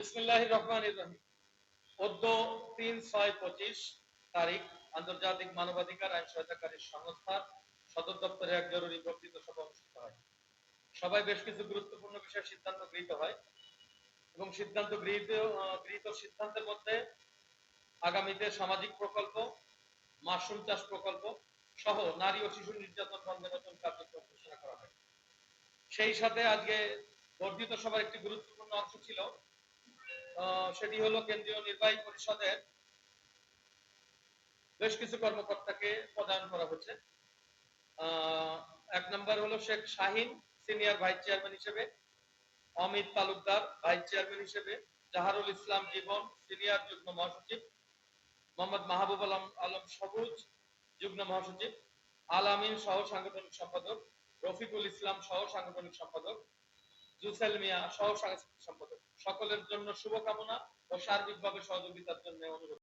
সিদ্ধান্তের মধ্যে আগামীতে সামাজিক প্রকল্প, মাশরুম চাষ প্রকল্প সহ নারী ও শিশু নির্যাতন বন্ধে নতুন কার্যক্রম ঘোষণা করা হয়। সেই সাথে আজকে বর্ধিত সভার একটি গুরুত্বপূর্ণ অংশ ছিল সেটি হলো কেন্দ্রীয় নির্বাহী পরিষদের বেশ কিছু কর্মকর্তাকে পদায়ন করা হচ্ছে। এক নম্বর হলো Sheikh Shahin, senior vice chairman হিসেবে, অমিত তালুকদার, ভাইস চেয়ারম্যান হিসেবে, জাহারুল ইসলাম জীবন, সিনিয়র যুগ্ম মহাসচিব, মোহাম্মদ মাহবুব আলম আলম সবুজ, যুগ্ম মহাসচিব, আল আমিন সহ সাংগঠনিক সম্পাদক, রফিকুল ইসলাম সহ সাংগঠনিক সম্পাদক জুসেল মিয়া সহ সাংস্কৃতিক সম্পাদক সকলের জন্য শুভকামনা ও সার্বিকভাবে সহযোগিতার জন্য অনুরোধ।